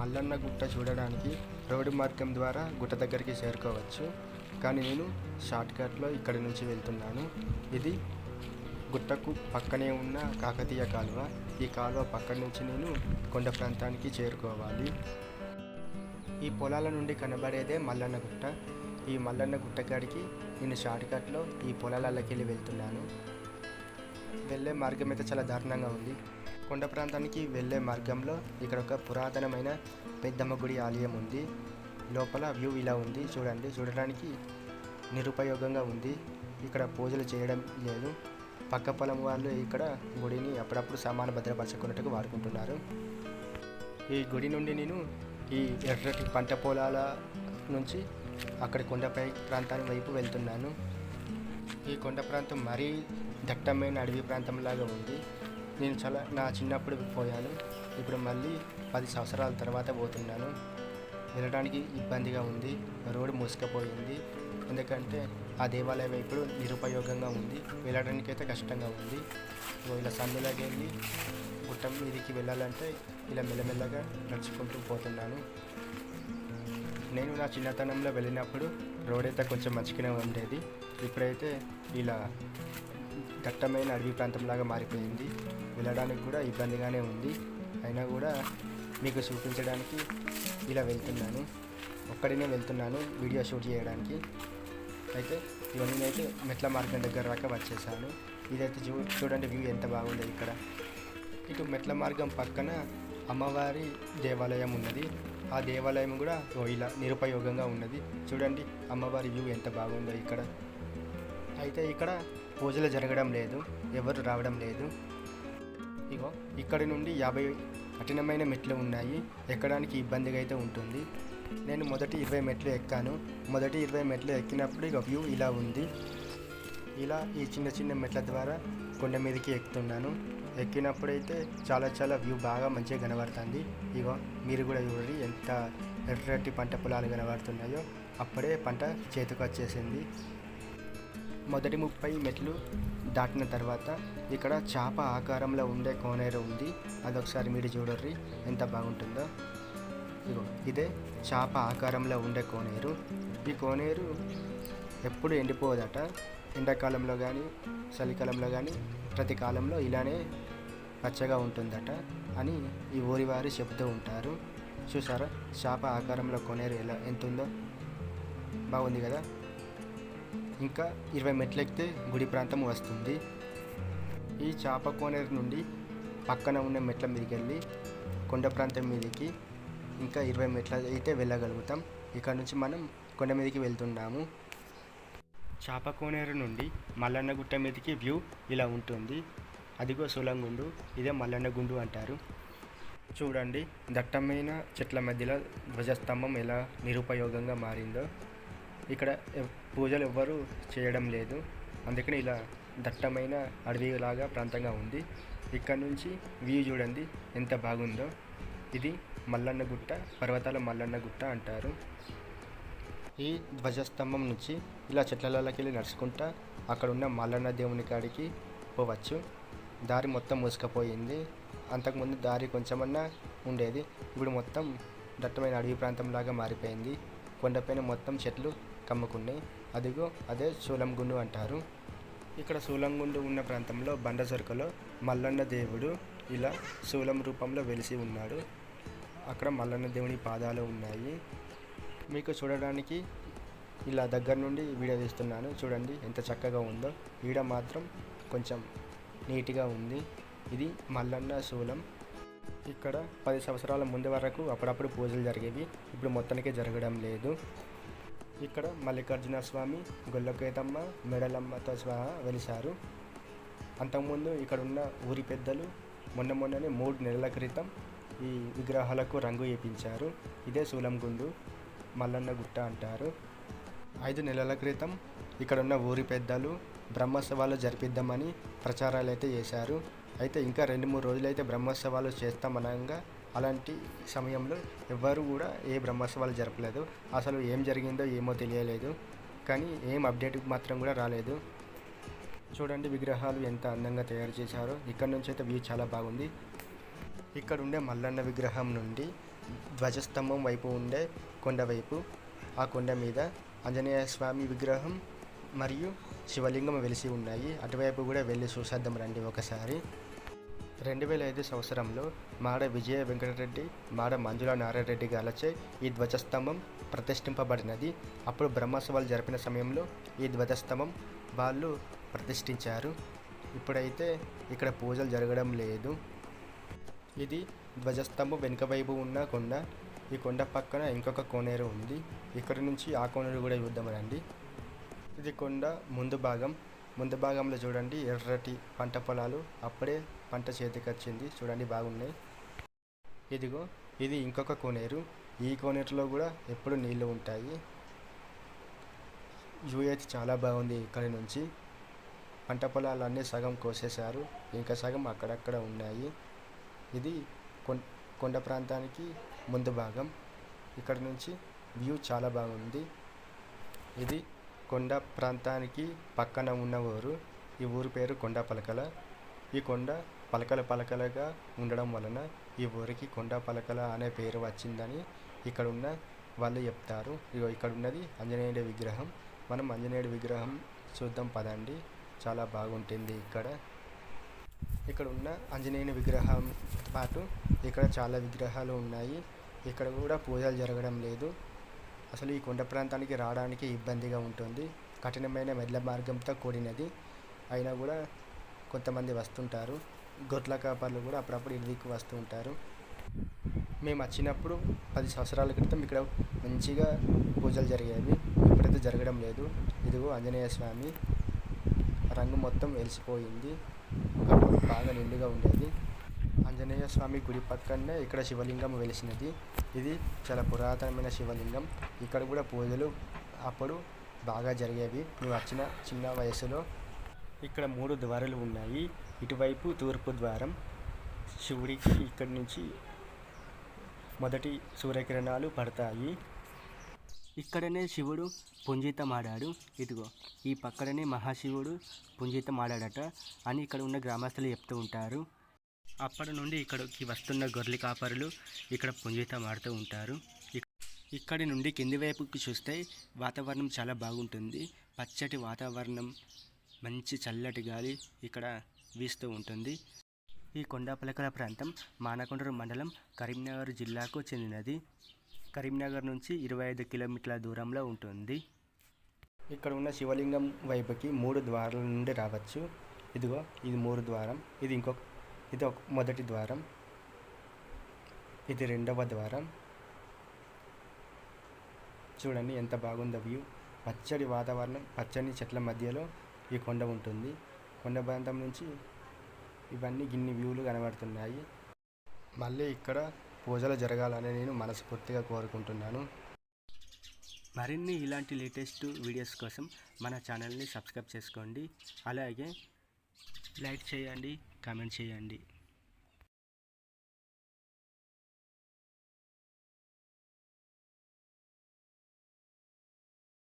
మల్లన్న గుట్ట చూడడానికి రోడ్డు మార్గం ద్వారా గుట్ట దగ్గరికి చేరుకోవచ్చు. కానీ నేను షార్ట్కట్లో ఇక్కడి నుంచి వెళ్తున్నాను. ఇది గుట్టకు పక్కనే ఉన్న కాకతీయ కాలువ. ఈ కాలువ పక్క నుంచి నేను కొండ ప్రాంతానికి చేరుకోవాలి. ఈ పొలాల నుండి కనబడేదే మల్లన్న గుట్ట. ఈ మల్లన్న గుట్ట కాడికి నేను షార్ట్కట్లో ఈ పొలాలకి వెళ్ళి వెళ్తున్నాను. వెళ్ళే మార్గం అయితే చాలా దారుణంగా ఉంది. కొండ ప్రాంతానికి వెళ్ళే మార్గంలో ఇక్కడ ఒక పురాతనమైన పెద్దమ్మ గుడి ఆలయం ఉంది. లోపల వ్యూ ఇలా ఉంది. చూడండి చూడడానికి నిరుపయోగంగా ఉంది. ఇక్కడ పూజలు చేయడం లేదు. పక్క పొలం వాళ్ళు ఇక్కడ గుడిని అప్పుడప్పుడు సామాను భద్రపరచుకున్నట్టుగా వాడుకుంటున్నారు. ఈ గుడి నుండి నేను ఈ ఎర్రటి పంట పొలాల నుంచి అక్కడ కొండపై ప్రాంతాన్ని వైపు వెళ్తున్నాను. ఈ కొండ ప్రాంతం మరీ దట్టమైన అడవి ప్రాంతంలాగా ఉంది. నేను చాలా నా చిన్నప్పుడు పోయాను. ఇప్పుడు మళ్ళీ పది సంవత్సరాల తర్వాత పోతున్నాను. వెళ్ళడానికి ఇబ్బందిగా ఉంది. రోడ్డు మూసుకుపోయింది. ఎందుకంటే ఆ దేవాలయం ఇప్పుడు నిరుపయోగంగా ఉంది. వెళ్ళడానికి అయితే కష్టంగా ఉంది. ఇలా సందులోకి వెళ్ళి గుట్ట మీదికి వెళ్ళాలంటే ఇలా మెల్లమెల్లగా నడుచుకుంటూ పోతున్నాను. నేను నా చిన్నతనంలో వెళ్ళినప్పుడు రోడ్ అయితే కొంచెం మంచిగానే ఉండేది. ఇప్పుడైతే ఇలా దట్టమైన అడవి ప్రాంతంలాగా మారిపోయింది. వెళ్ళడానికి కూడా ఇబ్బందిగానే ఉంది. అయినా కూడా మీకు చూపించడానికి ఇలా వెళ్తున్నాను. ఒక్కడినే వెళ్తున్నాను వీడియో షూట్ చేయడానికి. అయితే ఇవన్నీ అయితే మెట్ల మార్గం దగ్గర దాకా వచ్చేసాను. ఇదైతే చూ చూడండి వ్యూ ఎంత బాగుంది ఇక్కడ. ఇటు మెట్ల మార్గం పక్కన అమ్మవారి దేవాలయం ఉన్నది. ఆ దేవాలయం కూడా ఓ ఇలా నిరుపయోగంగా ఉన్నది. చూడండి అమ్మవారి వ్యూ ఎంత బాగుందో ఇక్కడ. అయితే ఇక్కడ పూజలు జరగడం లేదు. ఎవరు రావడం లేదు. ఇగో ఇక్కడి నుండి యాభై కఠినమైన మెట్లు ఉన్నాయి. ఎక్కడానికి ఇబ్బందిగా అయితే ఉంటుంది. నేను మొదటి ఇరవై మెట్లు ఎక్కాను. మొదటి ఇరవై మెట్లు ఎక్కినప్పుడు ఇక వ్యూ ఇలా ఉంది. ఇలా ఈ చిన్న చిన్న మెట్ల ద్వారా కొండ మీదకి ఎక్కుతున్నాను. ఎక్కినప్పుడైతే చాలా చాలా వ్యూ బాగా మంచిగా కనబడుతుంది. ఇగో మీరు కూడా చూడండి ఎంత ఎర్రటి పంట పొలాలు కనబడుతున్నాయో. అప్పుడే పంట చేతికి వచ్చేసింది మొదటి ముప్పై మెట్లు దాటిన తర్వాత ఇక్కడ చేప ఆకారంలో ఉండే కోనేరు ఉంది. అదొకసారి మీరు చూడర్రి ఎంత బాగుంటుందో. ఇగో ఇదే చేప ఆకారంలో ఉండే కోనేరు. ఈ కోనేరు ఎప్పుడు ఎండిపోదట. ఎండాకాలంలో కానీ చలికాలంలో కానీ ప్రతి కాలంలో ఇలానే పచ్చగా ఉంటుందట అని ఈ ఊరి వారు చెబుతూ ఉంటారు. చూసారా చేప ఆకారంలో కొనేరు ఎలా ఎంత ఉందో బాగుంది కదా? ఇంకా ఇరవై మెట్లు ఎక్కితే గుడి ప్రాంతం వస్తుంది. ఈ చేప కోనేరు నుండి పక్కన ఉన్న మెట్ల మీదకి వెళ్ళి కొండ ప్రాంతం మీదకి ఇంకా ఇరవై మెట్ల అయితే వెళ్ళగలుగుతాం. ఇక్కడ నుంచి మనం కొండ మీదకి వెళ్తున్నాము. చేప కోనేరు నుండి మల్లన్న గుట్ట మీదకి వ్యూ ఇలా ఉంటుంది. అదిగో సులంగుండు ఇదే మల్లన్న గుండు అంటారు. చూడండి దట్టమైన చెట్ల మధ్యలో ధ్వజస్తంభం ఎలా నిరుపయోగంగా మారిందో. ఇక్కడ పూజలు ఎవ్వరూ చేయడం లేదు. అందుకని ఇలా దట్టమైన అడవిలాగా ప్రాంతంగా ఉంది. ఇక్కడ నుంచి వ్యూ చూడండి ఎంత బాగుందో. ఇది మల్లన్న గుట్ట పర్వతాల మల్లన్న గుట్ట అంటారు. ఈ ధ్వజస్తంభం నుంచి ఇలా చెట్లలోకి వెళ్ళి నడుచుకుంటా అక్కడ ఉన్న మల్లన్న దేవుని కాడికి పోవచ్చు. దారి మొత్తం మూసుకుపోయింది. అంతకుముందు దారి కొంచెమన్నా ఉండేది. ఇప్పుడు మొత్తం దట్టమైన అడవి ప్రాంతంలాగా మారిపోయింది. కొండపైన మొత్తం చెట్లు కమ్ముకున్నాయి అదిగో అదే సూలంగుండు అంటారు. ఇక్కడ సూలంగుండు ఉన్న ప్రాంతంలో బండ సరుకలో మల్లన్న దేవుడు ఇలా శూలం రూపంలో వెలిసి ఉన్నాడు. అక్కడ మల్లన్న దేవుని పాదాలు ఉన్నాయి. మీకు చూడడానికి ఇలా దగ్గర నుండి వీడియో తీస్తున్నాను. చూడండి ఎంత చక్కగా ఉందో. ఈడ మాత్రం కొంచెం నీట్గా ఉంది. ఇది మల్లన్న శూలం ఇక్కడ పది సంవత్సరాల ముందు వరకు అప్పుడప్పుడు పూజలు జరిగేవి. ఇప్పుడు మొత్తానికి జరగడం లేదు. ఇక్కడ మల్లికార్జున స్వామి గొల్లకేతమ్మ మెడలమ్మతో సహా వెలిశారు. అంతకుముందు ఇక్కడ ఉన్న ఊరి పెద్దలు మొన్న మొన్ననే మూడు నెలల క్రితం ఈ విగ్రహాలకు రంగు వేయించారు ఇదే సూలంగుండు మల్లన్న గుట్ట అంటారు. ఐదు నెలల క్రితం ఇక్కడ ఉన్న ఊరి పెద్దలు బ్రహ్మోత్సవాలు జరిపిద్దామని ప్రచారాలు అయితే చేశారు. అయితే ఇంకా రెండు మూడు రోజులైతే బ్రహ్మోత్సవాలు చేస్తామనగా అలాంటి సమయంలో ఎవ్వరు కూడా ఏ బ్రహ్మోత్సవాలు జరపలేదు. అసలు ఏం జరిగిందో ఏమో తెలియలేదు. కానీ ఏం అప్డేట్ మాత్రం కూడా రాలేదు. చూడండి విగ్రహాలు ఎంత అందంగా తయారు చేశారో. ఇక్కడ నుంచి అయితే వ్యూ చాలా బాగుంది. ఇక్కడ ఉండే మల్లన్న విగ్రహం నుండి ధ్వజస్తంభం వైపు ఉండే కొండ వైపు ఆ కొండ మీద ఆంజనేయ స్వామి విగ్రహం మరియు శివలింగం వెలిసి ఉన్నాయి. అటువైపు కూడా వెళ్ళి చూసేద్దాం రండి ఒకసారి. రెండు వేల ఐదు సంవత్సరంలో మాడ విజయ వెంకటరెడ్డి మాడ మంజుల నారాయణరెడ్డి గాలచే ఈ ధ్వజస్తంభం ప్రతిష్ఠింపబడినది. అప్పుడు బ్రహ్మోత్సవాలు జరిపిన సమయంలో ఈ ధ్వజస్తంభం వాళ్ళు ప్రతిష్ఠించారు. ఇప్పుడైతే ఇక్కడ పూజలు జరగడం లేదు. ఇది ధ్వజస్తంభం వెనుక వైపు ఉన్న కొండ. ఈ కొండ పక్కన ఇంకొక కోనేరు ఉంది. ఇక్కడ నుంచి ఆ కోనేరు కూడా చూద్దాం రండి. ఇది కొండ ముందు భాగం. ముందు భాగంలో చూడండి ఎర్రటి పంట పొలాలు. అప్పుడే పంట చేతికి వచ్చింది. చూడండి బాగున్నాయి. ఇదిగో ఇది ఇంకొక కోనేరు. ఈ కోనేరులో కూడా ఎప్పుడు నీళ్ళు ఉంటాయి. వ్యూ చాలా బాగుంది ఇక్కడి నుంచి. పంట పొలాలన్నీ సగం కోసేశారు. ఇంకా సగం అక్కడక్కడ ఉన్నాయి. ఇది కొం- కొండ ప్రాంతానికి ముందు భాగం. ఇక్కడ నుంచి వ్యూ చాలా బాగుంది. ఇది కొండ ప్రాంతానికి పక్కన ఉన్న ఊరు ఈ ఊరు పేరు కొండ పలకల. ఈ కొండ పలకల పలకలుగా ఉండడం వలన ఈ ఊరికి కొండ పలకల అనే పేరు వచ్చిందని ఇక్కడ ఉన్న వాళ్ళు చెప్తారు. ఇగో ఇక్కడ ఉన్నది ఆంజనేయుడి విగ్రహం. మనం ఆంజనేయుడి విగ్రహం చూద్దాం పదండి. చాలా బాగుంటుంది ఇక్కడ. ఇక్కడ ఉన్న ఆంజనేయుని విగ్రహం పాటు ఇక్కడ చాలా విగ్రహాలు ఉన్నాయి. ఇక్కడ కూడా పూజలు జరగడం లేదు. అసలు ఈ కొండ ప్రాంతానికి రావడానికి ఇబ్బందిగా ఉంటుంది. కఠినమైన మెడ్ల మార్గంతో కూడినది. అయినా కూడా కొంతమంది వస్తుంటారు. గొట్ల కాపర్లు కూడా అప్పుడప్పుడు ఇదికి వస్తూ ఉంటారు మేము వచ్చినప్పుడు పది సంవత్సరాల క్రితం ఇక్కడ మంచిగా పూజలు జరిగేవి. ఇప్పుడైతే జరగడం లేదు. ఇదిగో ఆంజనేయ స్వామి. రంగు మొత్తం వెలిసిపోయింది. ఒకప్పుడు బాగా నిండుగా ఉండేది. ఆంజనేయ స్వామి గుడి పక్కనే ఇక్కడ శివలింగం వెలిసినది. ఇది చాలా పురాతనమైన శివలింగం. ఇక్కడ కూడా పూజలు అప్పుడు బాగా జరిగేవి. మేము వచ్చిన చిన్న వయసులో ఇక్కడ మూడు ద్వారాలు ఉన్నాయి. ఇటువైపు తూర్పు ద్వారం శివుడికి ఇక్కడి నుంచి మొదటి సూర్యకిరణాలు పడతాయి. ఇక్కడనే శివుడు పుంజితమాడాడు. ఇదిగో ఈ పక్కడనే మహాశివుడు పుంజితమాడాడట అని ఇక్కడ ఉన్న గ్రామస్తులు చెప్తూ ఉంటారు. అప్పటి నుండి ఇక్కడికి వస్తున్న గొర్రెల కాపరులు ఇక్కడ పుంజితం ఆడుతూ ఉంటారు ఇక్కడి నుండి కింది వైపుకి చూస్తే వాతావరణం చాలా బాగుంటుంది. పచ్చటి వాతావరణం మంచి చల్లటి గాలి ఇక్కడ వీస్తూ ఉంటుంది. ఈ కొండపలకల ప్రాంతం మానకొండూరు మండలం కరీంనగర్ జిల్లాకు చెందినది. కరీంనగర్ నుంచి ఇరవై ఐదు కిలోమీటర్ల దూరంలో ఉంటుంది. ఇక్కడ ఉన్న శివలింగం వైపుకి మూడు ద్వారాల నుండి రావచ్చు. ఇదిగో ఇది మూడు ద్వారం. ఇది ఇంకొక ఇది ఒక మొదటి ద్వారం. ఇది రెండవ ద్వారం. చూడండి ఎంత బాగుందో వ్యూ. పచ్చడి వాతావరణం పచ్చని చెట్ల మధ్యలో ఈ కొండ ఉంటుంది. కొండ ప్రాంతం నుంచి ఇవన్నీ గిన్ని వ్యూలు కనబడుతున్నాయి. మళ్ళీ ఇక్కడ పూజలు జరగాలని నేను మనస్ఫూర్తిగా కోరుకుంటున్నాను. మరిన్ని ఇలాంటి లేటెస్ట్ వీడియోస్ కోసం మన ఛానల్ని సబ్స్క్రైబ్ చేసుకోండి. అలాగే లైక్ చేయండి కామెంట్ చేయండి.